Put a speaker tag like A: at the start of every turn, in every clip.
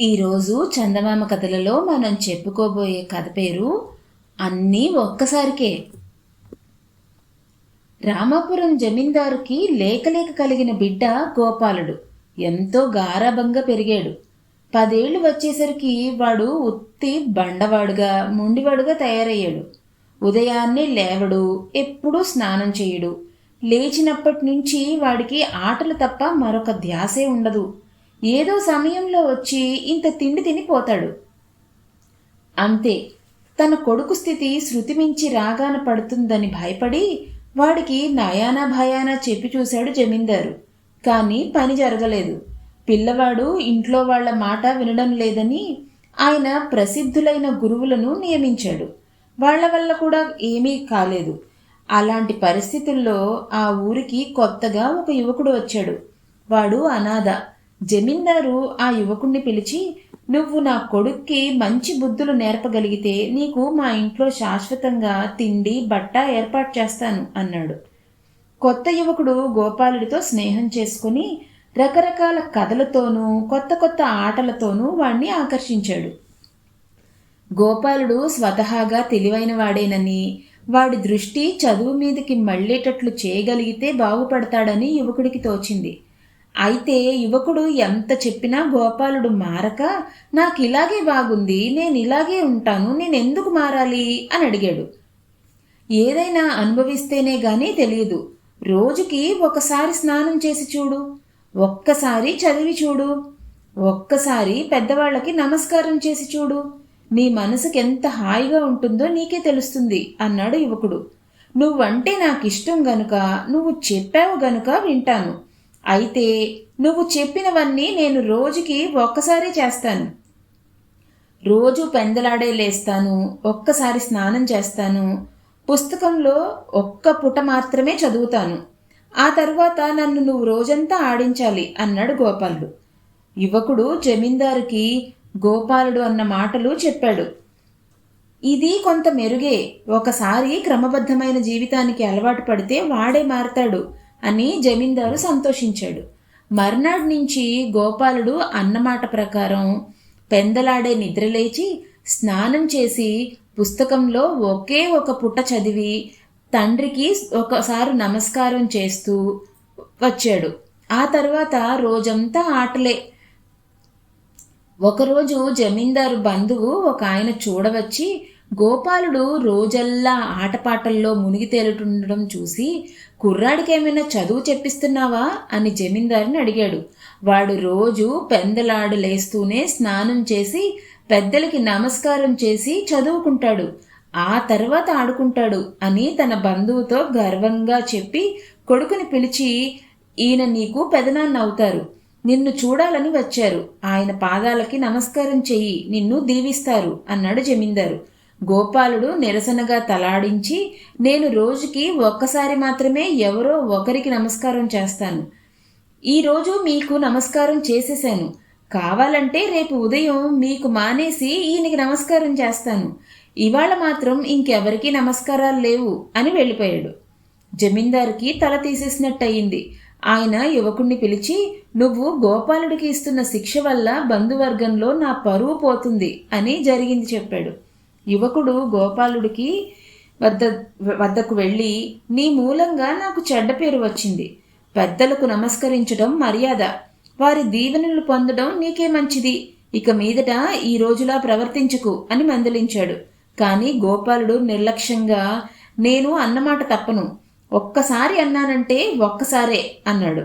A: ఈరోజు చందమామ కథలలో మనం చెప్పుకోబోయే కథ పేరు అన్నీ ఒక్కసారికే. రామాపురం జమీందారుకి లేకలేక కలిగిన బిడ్డ గోపాలుడు. ఎంతో గారాభంగా పెరిగాడు. పదేళ్ళు వచ్చేసరికి వాడు ఉత్తి బండవాడుగా ముండివాడుగా తయారయ్యాడు. ఉదయాన్నే లేవడు ఎప్పుడూ స్నానం చేయడు. లేచినప్పటి నుంచి వాడికి ఆటలు తప్ప మరొక ధ్యాసే ఉండదు. ఏదో సమయంలో వచ్చి ఇంత తిండి తినిపోతాడు. అంతే తన కొడుకు స్థితి శృతి మించి రాగాన పడుతుందని భయపడి వాడికి నయానా భయానా చెప్పి చూశాడు జమీందారు. కానీ పని జరగలేదు. పిల్లవాడు ఇంట్లో వాళ్ళ మాట వినడం లేదని ఆయన ప్రసిద్ధులైన గురువులను నియమించాడు. వాళ్ళ వల్ల కూడా ఏమీ కాలేదు. అలాంటి పరిస్థితుల్లో ఆ ఊరికి కొత్తగా ఒక యువకుడు వచ్చాడు. వాడు అనాథ. జమీందారు ఆ యువకుణ్ణి పిలిచి నువ్వు నా కొడుక్కి మంచి బుద్ధులు నేర్పగలిగితే నీకు మా ఇంట్లో శాశ్వతంగా తిండి బట్ట ఏర్పాటు చేస్తాను అన్నాడు. కొత్త యువకుడు గోపాలుడితో స్నేహం చేసుకుని రకరకాల కథలతోనూ కొత్త కొత్త ఆటలతోనూ వాణ్ణి ఆకర్షించాడు. గోపాలుడు స్వతహాగా తెలివైన వాడేనని వాడి దృష్టి చదువు మీదకి మళ్ళేటట్లు చేయగలిగితే బాగుపడతాడని యువకుడికి తోచింది. అయితే యువకుడు ఎంత చెప్పినా గోపాలుడు మారక నాకు ఇలాగే బాగుంది నేను ఇలాగే ఉంటాను నేను ఎందుకు మారాలి? అని అడిగాడు. ఏదైనా అనుభవిస్తేనే గాని తెలియదు. రోజుకి ఒకసారి స్నానం చేసి చూడు ఒక్కసారి చదివి చూడు ఒక్కసారి పెద్దవాళ్ళకి నమస్కారం చేసి చూడు. నీ మనసుకి ఎంత హాయిగా ఉంటుందో నీకే తెలుస్తుంది అన్నాడు యువకుడు. నువ్వంటే నాకు ఇష్టం గనుక నువ్వు చెప్పావు గనుక వింటాను. అయితే నువ్వు చెప్పినవన్నీ నేను రోజుకి ఒక్కసారి చేస్తాను. రోజు పెందలాడే లేస్తాను ఒక్కసారి స్నానం చేస్తాను పుస్తకంలో ఒక్క పుట మాత్రమే చదువుతాను. ఆ తరువాత నన్ను నువ్వు రోజంతా ఆడించాలి అన్నాడు గోపాలుడు. యువకుడు జమీందారుకి గోపాలుడు అన్న మాటలు చెప్పాడు. ఇది కొంత మెరుగే ఒకసారి క్రమబద్ధమైన జీవితానికి అలవాటు పడితే వాడే మారతాడు. అని జమీందారు సంతోషించాడు. మర్నాడు నుంచి గోపాలుడు అన్నమాట ప్రకారం పెందలాడే నిద్రలేచి స్నానం చేసి పుస్తకంలో ఒకే ఒక పుట్ట చదివి తండ్రికి ఒకసారి నమస్కారం చేస్తూ వచ్చాడు. ఆ తర్వాత రోజంతా ఆటలే. ఒకరోజు జమీందారు బంధువు ఒక ఆయన చూడవచ్చి గోపాలుడు రోజల్లా ఆటపాటల్లో మునిగి తేలుతుండడం చూసి కుర్రాడికి ఏమైనా చదువు చెప్పిస్తున్నావా? అని జమీందారుని అడిగాడు. వాడు రోజు పెందలాడు లేస్తూనే స్నానం చేసి పెద్దలకి నమస్కారం చేసి చదువుకుంటాడు. ఆ తర్వాత ఆడుకుంటాడు అని తన బంధువుతో గర్వంగా చెప్పి కొడుకుని పిలిచి ఈయన నీకు పెదనాన్న అవుతారు నిన్ను చూడాలని వచ్చారు. ఆయన పాదాలకి నమస్కారం చెయ్యి. నిన్ను దీవిస్తారు అన్నాడు జమీందారు. గోపాలుడు నిరసనగా తలాడించి నేను రోజుకి ఒక్కసారి మాత్రమే ఎవరో ఒకరికి నమస్కారం చేస్తాను. ఈరోజు మీకు నమస్కారం చేసేశాను. కావాలంటే రేపు ఉదయం మీకు మానేసి ఈయనకి నమస్కారం చేస్తాను. ఇవాళ మాత్రం ఇంకెవరికి నమస్కారాలు లేవు అని వెళ్ళిపోయాడు. జమీందారుకి తల తీసేసినట్టయింది. ఆయన యువకుణ్ణి పిలిచి నువ్వు గోపాలుడికి ఇస్తున్న శిక్ష వల్ల బంధువర్గంలో నా పరువు పోతుంది అని జరిగింది చెప్పాడు. యువకుడు గోపాలుడికి వద్ద వద్దకు వెళ్ళి నీ మూలంగా నాకు చెడ్డ పేరు వచ్చింది. పెద్దలకు నమస్కరించడం మర్యాద. వారి దీవెనలు పొందడం నీకే మంచిది. ఇక మీదట ఈ రోజులా ప్రవర్తించకు అని మందలించాడు. కానీ గోపాలుడు నిర్లక్ష్యంగా నేను అన్నమాట తప్పను. ఒక్కసారి అన్నానంటే ఒక్కసారే అన్నాడు.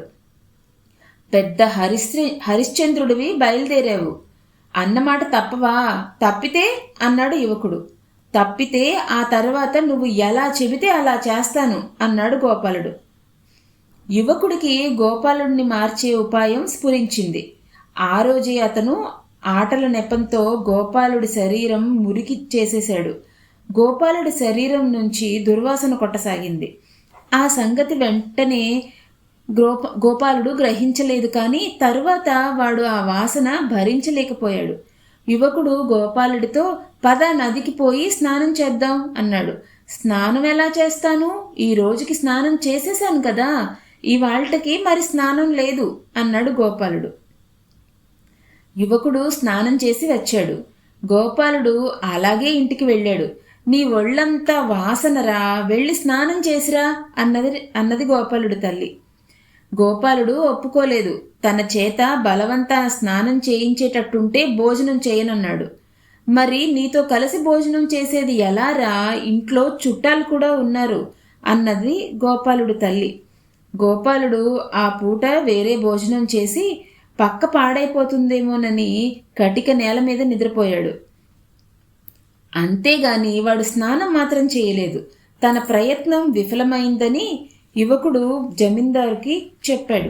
A: పెద్ద హరిశ్రీ హరిశ్చంద్రుడివి బయలుదేరావు. అన్నమాట తప్పవా? తప్పితే అన్నాడు యువకుడు. తప్పితే ఆ తర్వాత నువ్వు ఎలా చెబితే అలా చేస్తాను అన్నాడు గోపాలుడు. యువకుడికి గోపాలుడిని మార్చే ఉపాయం స్ఫురించింది. ఆ రోజే అతను ఆటల నెపంతో గోపాలుడి శరీరం మురికి చేసేశాడు. గోపాలుడి శరీరం నుంచి దుర్వాసన కొట్టసాగింది. ఆ సంగతి వెంటనే గోప గోపాలుడు గ్రహించలేదు కానీ తరువాత వాడు ఆ వాసన భరించలేకపోయాడు. యువకుడు గోపాలుడితో పద నదికి పోయి స్నానం చేద్దాం అన్నాడు. స్నానం ఎలా చేస్తాను? ఈ రోజుకి స్నానం చేసేశాను కదా. ఇవాళ్ళకి మరి స్నానం లేదు అన్నాడు గోపాలుడు. యువకుడు స్నానం చేసి వచ్చాడు. గోపాలుడు అలాగే ఇంటికి వెళ్ళాడు. నీ ఒళ్ళంతా వాసనరా వెళ్ళి స్నానం చేసిరా అన్నది అన్నది గోపాలుడు తల్లి. గోపాలుడు ఒప్పుకోలేదు. తన చేత బలవంతా స్నానం చేయించేటట్టుంటే భోజనం చేయనన్నాడు. మరి నీతో కలిసి భోజనం చేసేది ఎలారా ఇంట్లో చుట్టాలు కూడా ఉన్నారు అన్నది గోపాలుడు తల్లి. గోపాలుడు ఆ పూట వేరే భోజనం చేసి పక్క పాడైపోతుందేమోనని కటిక నేల మీద నిద్రపోయాడు. అంతేగాని వాడు స్నానం మాత్రం చేయలేదు. తన ప్రయత్నం విఫలమైందని యువకుడు జమీందారుకి చెప్పాడు.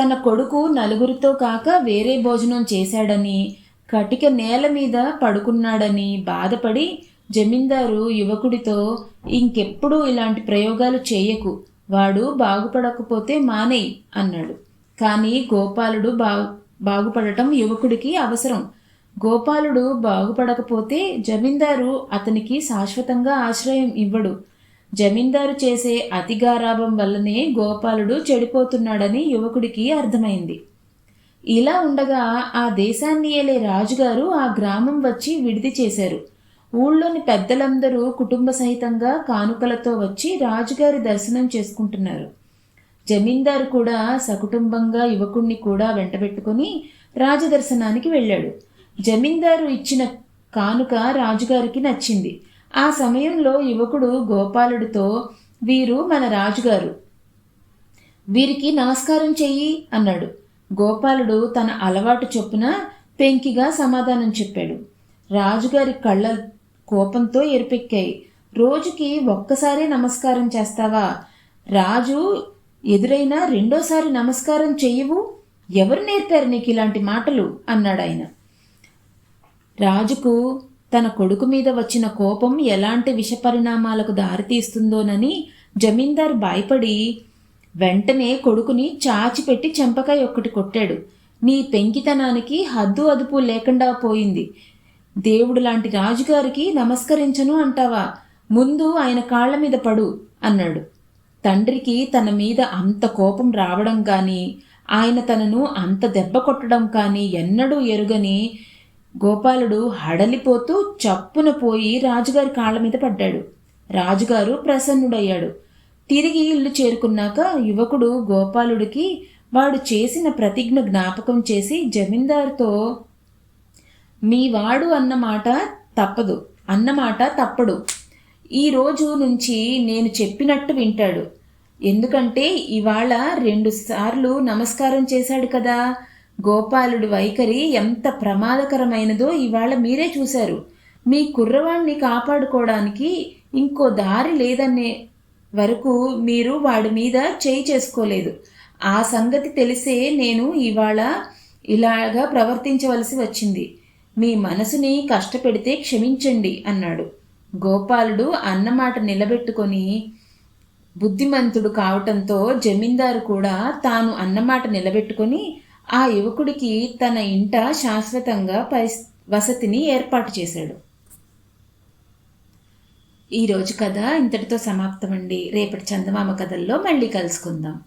A: తన కొడుకు నలుగురితో కాక వేరే భోజనం చేశాడని కటిక నేల మీద పడుకున్నాడని బాధపడి జమీందారు యువకుడితో ఇంకెప్పుడు ఇలాంటి ప్రయోగాలు చేయకు. వాడు బాగుపడకపోతే మానేయి అన్నాడు. కానీ గోపాలుడు బా బాగుపడటం యువకుడికి అవసరం. గోపాలుడు బాగుపడకపోతే జమీందారు అతనికి శాశ్వతంగా ఆశ్రయం ఇవ్వడు. జమీందారు చేసే అతిగారాభం వల్లనే గోపాలుడు చెడిపోతున్నాడని యువకుడికి అర్థమైంది. ఇలా ఉండగా ఆ దేశాన్ని ఏలే రాజుగారు ఆ గ్రామం వచ్చి విడిది చేశారు. ఊళ్ళోని పెద్దలందరూ కుటుంబ సహితంగా కానుకలతో వచ్చి రాజుగారి దర్శనం చేసుకుంటున్నారు. జమీందారు కూడా సకుటుంబంగా యువకుణ్ణి కూడా వెంటబెట్టుకుని రాజదర్శనానికి వెళ్ళాడు. జమీందారు ఇచ్చిన కానుక రాజుగారికి నచ్చింది. ఆ సమయంలో యువకుడు గోపాలుడితో వీరు మన రాజుగారు. వీరికి నమస్కారం చెయ్యి అన్నాడు. గోపాలుడు తన అలవాటు చొప్పున పెంకిగా సమాధానం చెప్పాడు. రాజుగారి కళ్ళ కోపంతో ఎరిపెక్కాయి. రోజుకి ఒక్కసారి నమస్కారం చేస్తావా? రాజు ఎదురైనా రెండోసారి నమస్కారం చెయ్యవు? ఎవరు నేర్పారు నీకు ఇలాంటి మాటలు? అన్నాడు ఆయన రాజుకు తన కొడుకు మీద వచ్చిన కోపం ఎలాంటి విషపరిణామాలకు దారితీస్తుందోనని జమీందార్ భయపడి వెంటనే కొడుకుని చాచిపెట్టి చెంపకాయ ఒక్కటి కొట్టాడు. నీ పెంకితనానికి హద్దు అదుపు లేకుండా పోయింది. దేవుడు లాంటి రాజుగారికి నమస్కరించను అంటావా? ముందు ఆయన కాళ్ళ మీద పడు అన్నాడు. తండ్రికి తన మీద అంత కోపం రావడం కానీ ఆయన తనను అంత దెబ్బ కొట్టడం కానీ ఎన్నడూ ఎరుగని గోపాలుడు హడలిపోతూ చప్పున పోయి రాజుగారి కాళ్ళ మీద పడ్డాడు. రాజుగారు ప్రసన్నుడయ్యాడు. తిరిగి ఇల్లు చేరుకున్నాక యువకుడు గోపాలుడికి వాడు చేసిన ప్రతిజ్ఞ జ్ఞాపకం చేసి జమీందారుతో మీ వాడు అన్నమాట తప్పదు అన్నమాట తప్పడు. ఈ రోజు నుంచి నేను చెప్పినట్టు వింటాడు. ఎందుకంటే ఇవాళ రెండు సార్లు నమస్కారం చేశాడు కదా. గోపాలుడు వైఖరి ఎంత ప్రమాదకరమైనదో ఇవాళ మీరే చూశారు. మీ కుర్రవాణ్ణి కాపాడుకోవడానికి ఇంకో దారి లేదనే వరకు మీరు వాడి మీద చేయి చేసుకోలేదు. ఆ సంగతి తెలిసే నేను ఇవాళ ఇలాగా ప్రవర్తించవలసి వచ్చింది. మీ మనసుని కష్టపెడితే క్షమించండి అన్నాడు. గోపాలుడు అన్నమాట నిలబెట్టుకొని బుద్ధిమంతుడు కావటంతో జమీందారు కూడా తాను అన్నమాట నిలబెట్టుకొని ఆ యువకుడికి తన ఇంట శాశ్వతంగా పరిస్ వసతిని ఏర్పాటు చేశాడు. ఈరోజు కథ ఇంతటితో సమాప్తమండి. రేపటి చందమామ కథల్లో మళ్ళీ కలుసుకుందాం.